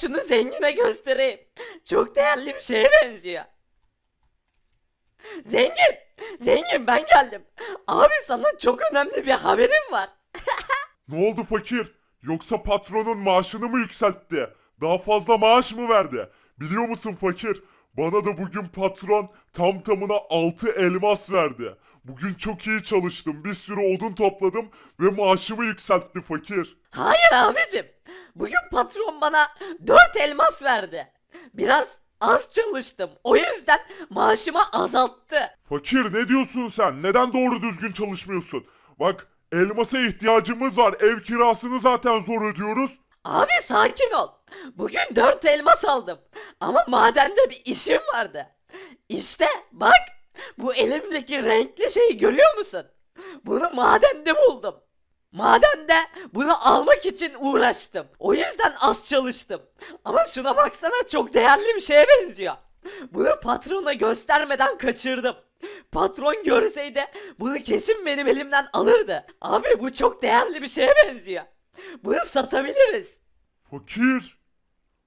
şunu zengine göstereyim. Çok değerli bir şeye benziyor. Zengin! Zengin ben geldim. Abi sana çok önemli bir haberim var. Ne oldu fakir? Yoksa patronun maaşını mı yükseltti? Daha fazla maaş mı verdi? Biliyor musun fakir? Bana da bugün patron tam tamına 6 elmas verdi. Bugün çok iyi çalıştım. Bir sürü odun topladım ve maaşımı yükseltti fakir. Hayır abicim. Bugün patron bana 4 elmas verdi. Biraz az çalıştım. O yüzden maaşımı azalttı. Fakir ne diyorsun sen? Neden doğru düzgün çalışmıyorsun? Bak elmasa ihtiyacımız var. Ev kirasını zaten zor ödüyoruz. Abi sakin ol. Bugün 4 elmas aldım. Ama madende bir işim vardı. İşte bak. Bu elimdeki renkli şeyi görüyor musun? Bunu madende buldum. Madende bunu almak için uğraştım. O yüzden az çalıştım. Ama şuna baksana çok değerli bir şeye benziyor. Bunu patrona göstermeden kaçırdım. Patron görseydi bunu kesin benim elimden alırdı. Abi bu çok değerli bir şeye benziyor. Bunu satabiliriz. Fakir.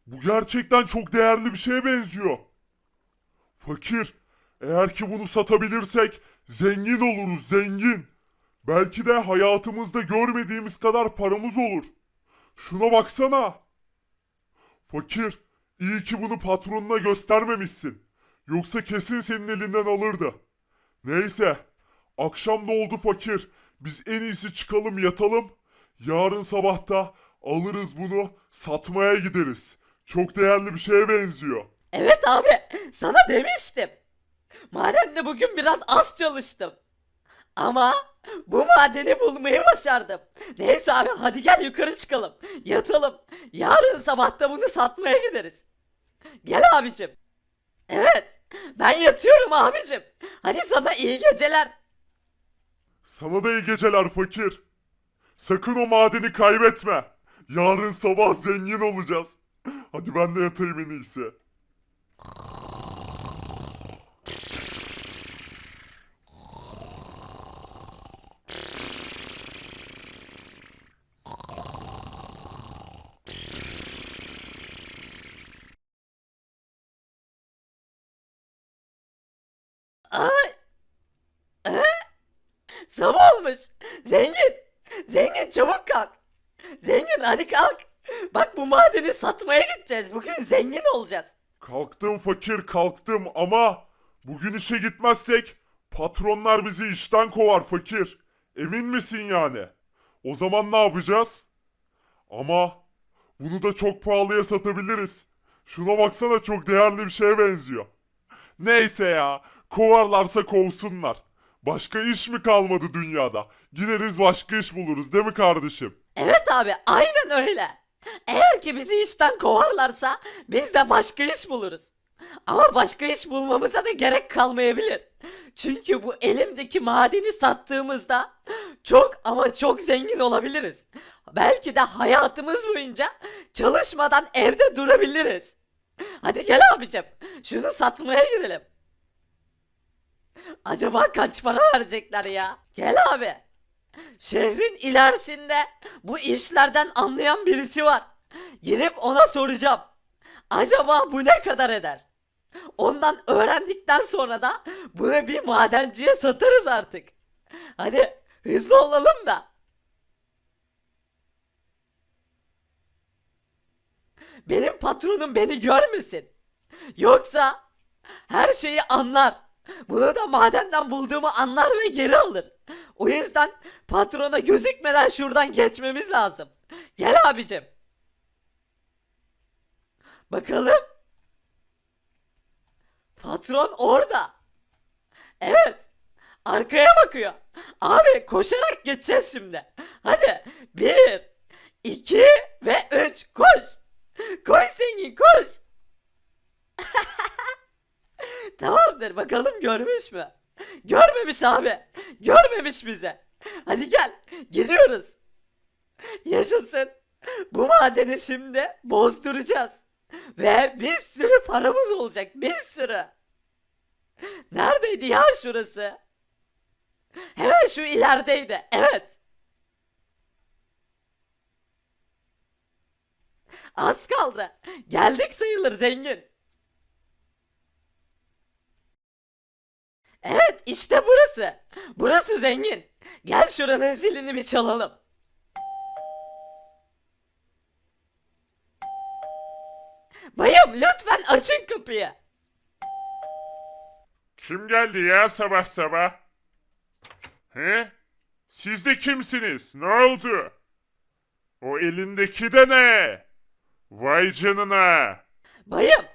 Bu gerçekten çok değerli bir şeye benziyor. Fakir. Eğer ki bunu satabilirsek zengin oluruz zengin. Belki de hayatımızda görmediğimiz kadar paramız olur. Şuna baksana. Fakir. iyi ki bunu patronuna göstermemişsin. Yoksa kesin senin elinden alırdı. Neyse. Akşam da oldu fakir. Biz en iyisi çıkalım yatalım. Yarın sabahta alırız bunu satmaya gideriz. Çok değerli bir şeye benziyor. Evet abi sana demiştim. Madende bugün biraz az çalıştım. Ama bu madeni bulmayı başardım. Neyse abi hadi gel yukarı çıkalım. Yatalım. Yarın sabahta bunu satmaya gideriz. Gel abicim. Evet ben yatıyorum abicim. Hadi sana iyi geceler. Sana da iyi geceler fakir. Sakın o madeni kaybetme. Yarın sabah zengin olacağız. Hadi ben de yatayım en iyisi. Ay. Ee? Sabah olmuş. Zengin. Zengin çabuk kalk. Zengin hadi kalk. Bak bu madeni satmaya gideceğiz. Bugün zengin olacağız. Kalktım fakir kalktım ama bugün işe gitmezsek patronlar bizi işten kovar fakir. Emin misin yani? O zaman ne yapacağız? Ama bunu da çok pahalıya satabiliriz. Şuna baksana çok değerli bir şeye benziyor. Neyse ya kovarlarsa kovsunlar. Başka iş mi kalmadı dünyada? Gideriz başka iş buluruz değil mi kardeşim? Evet abi aynen öyle. Eğer ki bizi işten kovarlarsa biz de başka iş buluruz. Ama başka iş bulmamıza da gerek kalmayabilir. Çünkü bu elimdeki madeni sattığımızda çok ama çok zengin olabiliriz. Belki de hayatımız boyunca çalışmadan evde durabiliriz. Hadi gel abicim şunu satmaya gidelim. Acaba kaç para verecekler ya? Gel abi. Şehrin ilerisinde bu işlerden anlayan birisi var. Gidip ona soracağım. Acaba bu ne kadar eder? Ondan öğrendikten sonra da bunu bir madenciye satarız artık. Hadi hızlı olalım da. Benim patronum beni görmesin. Yoksa her şeyi anlar. Bunu da madenden bulduğumu anlar ve geri alır. O yüzden patrona gözükmeden şuradan geçmemiz lazım. Gel abicim. Bakalım. Patron orada. Evet. Arkaya bakıyor. Abi koşarak geçeceğiz şimdi. Hadi. Bir, iki ve üç. Koş. Koş zengin koş. Tamamdır bakalım görmüş mü? Görmemiş abi. Görmemiş bize. Hadi gel. Gidiyoruz. Yaşasın. Bu madeni şimdi bozduracağız. Ve bir sürü paramız olacak. Bir sürü. Neredeydi ya şurası? Hemen şu ilerideydi. Evet. Az kaldı. Geldik sayılır zengin. Evet işte burası. Burası zengin. Gel şuranın zilini bir çalalım. Bayım lütfen açın kapıyı. Kim geldi ya sabah sabah? He? Siz de kimsiniz? Ne oldu? O elindeki de ne? Vay canına. Bayım,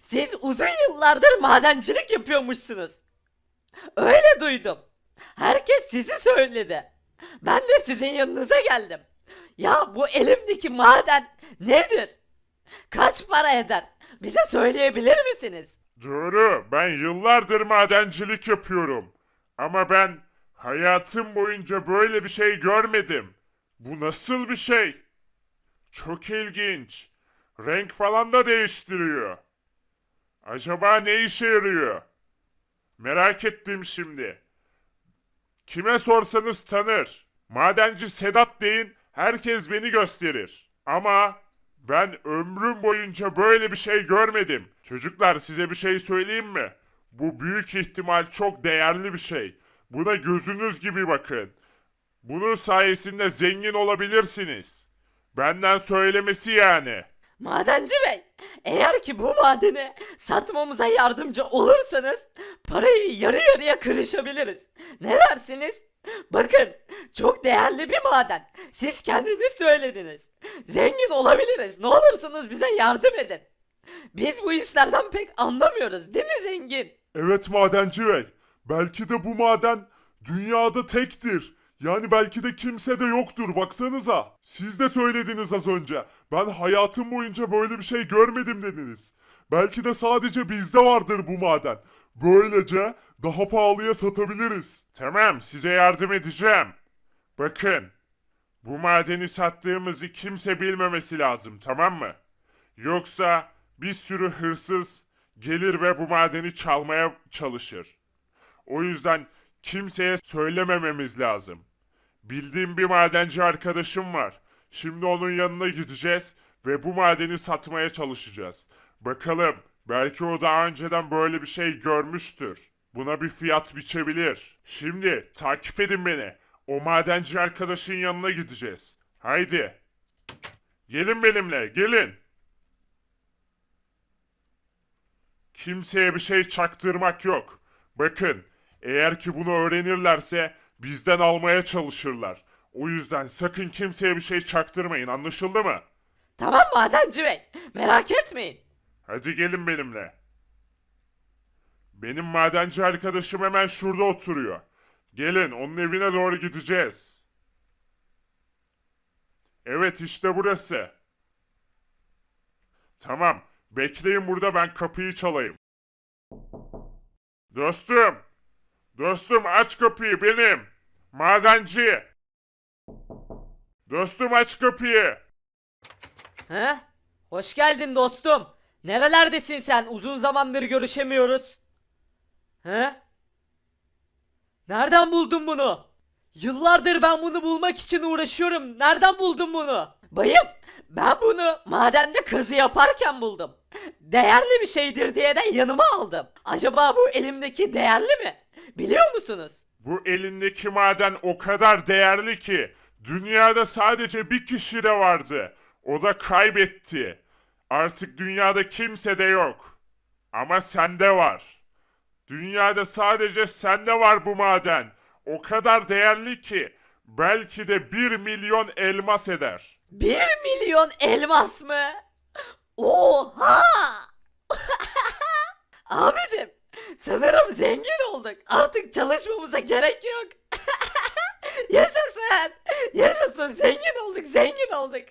siz uzun yıllardır madencilik yapıyormuşsunuz. Öyle duydum. Herkes sizi söyledi. Ben de sizin yanınıza geldim. Ya bu elimdeki maden nedir? Kaç para eder? Bize söyleyebilir misiniz? Doğru, ben yıllardır madencilik yapıyorum. Ama ben hayatım boyunca böyle bir şey görmedim. Bu nasıl bir şey? Çok ilginç. Renk falan da değiştiriyor. Acaba ne işe yarıyor? Merak ettim şimdi. Kime sorsanız tanır. Madenci Sedat deyin, herkes beni gösterir. Ama ben ömrüm boyunca böyle bir şey görmedim. Çocuklar size bir şey söyleyeyim mi? Bu büyük ihtimal çok değerli bir şey. Buna gözünüz gibi bakın. Bunun sayesinde zengin olabilirsiniz. Benden söylemesi yani. Madenci bey, eğer ki bu madeni satmamıza yardımcı olursanız parayı yarı yarıya kırışabiliriz. Ne dersiniz? Bakın, çok değerli bir maden. Siz kendiniz söylediniz. Zengin olabiliriz. Ne olursunuz bize yardım edin. Biz bu işlerden pek anlamıyoruz, değil mi zengin? Evet madenci bey. Belki de bu maden dünyada tektir. Yani belki de kimse de yoktur baksanıza. Siz de söylediniz az önce. Ben hayatım boyunca böyle bir şey görmedim dediniz. Belki de sadece bizde vardır bu maden. Böylece daha pahalıya satabiliriz. Tamam size yardım edeceğim. Bakın bu madeni sattığımızı kimse bilmemesi lazım tamam mı? Yoksa bir sürü hırsız gelir ve bu madeni çalmaya çalışır. O yüzden kimseye söylemememiz lazım. Bildiğim bir madenci arkadaşım var. Şimdi onun yanına gideceğiz ve bu madeni satmaya çalışacağız. Bakalım belki o daha önceden böyle bir şey görmüştür. Buna bir fiyat biçebilir. Şimdi takip edin beni. O madenci arkadaşın yanına gideceğiz. Haydi. Gelin benimle, gelin. Kimseye bir şey çaktırmak yok. Bakın, eğer ki bunu öğrenirlerse bizden almaya çalışırlar. O yüzden sakın kimseye bir şey çaktırmayın, anlaşıldı mı? Tamam madenci bey, merak etmeyin. Hadi gelin benimle. Benim madenci arkadaşım hemen şurada oturuyor. Gelin, onun evine doğru gideceğiz. Evet, işte burası. Tamam, bekleyin burada ben kapıyı çalayım. Dostum, dostum aç kapıyı benim. Madenci. Dostum aç kapıyı. He? Hoş geldin dostum. Nerelerdesin sen? Uzun zamandır görüşemiyoruz. He? Nereden buldun bunu? Yıllardır ben bunu bulmak için uğraşıyorum. Nereden buldun bunu? Bayım, ben bunu madende kazı yaparken buldum. Değerli bir şeydir diye de yanıma aldım. Acaba bu elimdeki değerli mi? Biliyor musunuz? Bu elindeki maden o kadar değerli ki dünyada sadece bir kişi de vardı. O da kaybetti. Artık dünyada kimse de yok. Ama sende var. Dünyada sadece sende var bu maden. O kadar değerli ki belki de bir milyon elmas eder. Bir milyon elmas mı? Oha! Abicim, sanırım zengin olduk. Artık çalışmamıza gerek yok. Yaşasın! Yaşasın! Zengin olduk, zengin olduk.